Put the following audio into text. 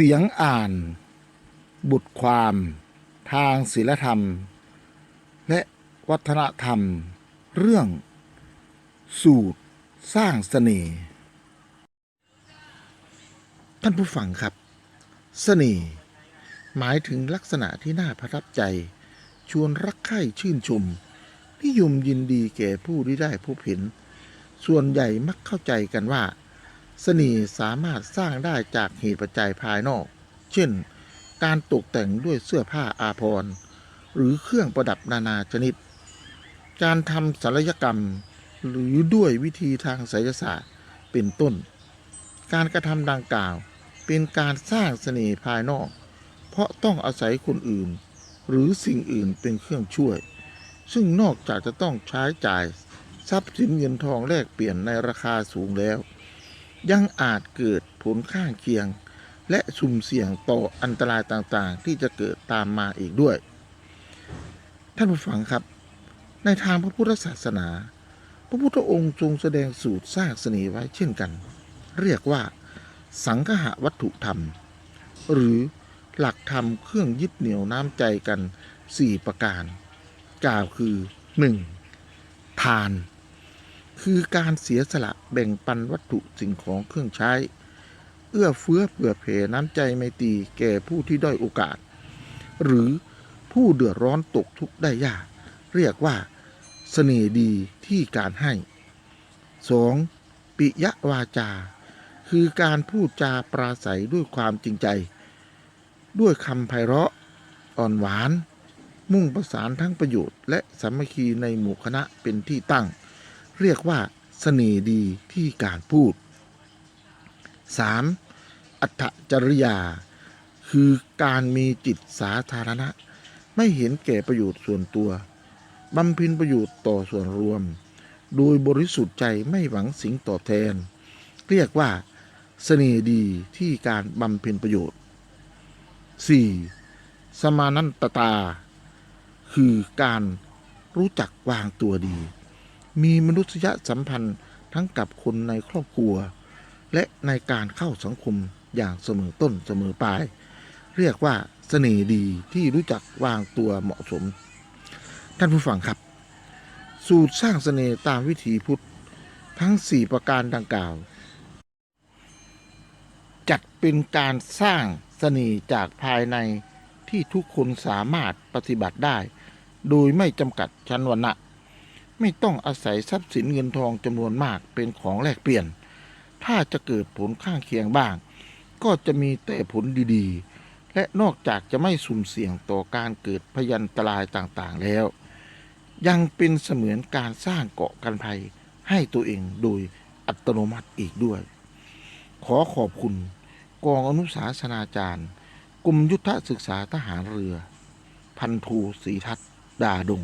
เสียงอ่าน บทความ ทางศิลธรรม และวัฒนธรรม เรื่อง สูตร สร้างเสน่ห์ท่านผู้ฟังครับเสน่ห์หมายถึงลักษณะที่น่าประทับใจ ชวนรักใคร่ชื่นชม นิยมยินดีแก่ผู้ที่ได้พบเห็น ส่วนใหญ่มักเข้าใจกันว่า เสน่ห์สามารถสร้างได้จากเหตุปัจจัยภายนอก เช่น การตกแต่งด้วยเสื้อผ้าอาภรณ์ หรือเครื่องประดับนานาชนิด การทำศัลยกรรมหรือด้วยวิธีทางไสยศาสตร์เป็นต้น การกระทำดังกล่าวเป็นการสร้างเสน่ห์ภายนอก เพราะต้องอาศัยคนอื่น หรือสิ่งอื่นเป็นเครื่องช่วย ซึ่งนอกจากจะต้องใช้จ่ายทรัพย์สินเงินทองแลกเปลี่ยนในราคาสูงแล้ว ยังอาจเกิดผลข้างเคียง และสุ่มเสี่ยงต่ออันตรายต่างๆ ที่จะเกิดตามมาอีกด้วย ท่านผู้ฟังครับ ในทางพระพุทธศาสนา พระพุทธองค์ทรงแสดงสูตรสร้างเสน่ห์ไว้เช่นกัน เรียกว่า สังคหวัตถุธรรม หรือหลักธรรมเครื่องยึดเหนี่ยวน้ำใจกัน 4 ประการ กล่าวคือ 1. ทาน คือการเสียสละแบ่งปันวัตถุสิ่งของเครื่องใช้ เอื้อเฟื้อเผื่อแผ่น้ำใจไมตรีแก่ผู้ที่ด้อยโอกาส หรือผู้เดือดร้อนตกทุกข์ได้ยาก เรียกว่าเสน่ห์ดีที่การให้ 2. ปิยวาจา คือการพูดจาปราศัยด้วยความจริงใจ ด้วยคำไพเราะอ่อนหวาน มุ่งประสานทั้งประโยชน์และสามัคคีในหมู่คณะเป็นที่ตั้ง เรียกว่าเสน่ห์ดีที่การพูด 3. อัตจริยา คือการมีจิตสาธารณะ ไม่เห็นแก่ประโยชน์ส่วนตัวบำเพ็ญประโยชน์ต่อส่วนรวม โดยบริสุทธิ์ใจไม่หวังสิ่งตอบแทน เรียกว่าเสน่ห์ดีที่การบำเพ็ญประโยชน์ 4. สมานันตตา คือการรู้จักวางตัวดี มีมนุษยสัมพันธ์ทั้งกับคนในครอบครัว และในการเข้าสังคมอย่างเสมอต้นเสมอปลาย เรียกว่าเสน่ห์ดีที่รู้จักวางตัวเหมาะสม ท่านผู้ฟังครับ สูตรสร้างเสน่ห์ตามวิถีพุทธทั้ง 4 ประการดังกล่าว จัดเป็นการสร้างเสน่ห์จากภายในที่ทุกคนสามารถปฏิบัติได้ โดยไม่จำกัดชั้นวรรณะ ไม่ต้องอาศัยทรัพย์สินเงินทองจำนวนมากเป็นของแลกเปลี่ยน ถ้าจะเกิดผลข้างเคียงบ้าง ก็จะมีแต่ผลดีๆ และนอกจากจะไม่สุ่มเสี่ยงต่อการเกิดพยันตรายต่างๆแล้ว ยังเป็นเสมือนการสร้างเกาะกันภัยให้ตัวเองโดยอัตโนมัติอีกด้วย ขอขอบคุณ กองอนุสาสนาจารย์กรมยุทธศึกษาทหารเรือ พันโทูศรีทัศดาดง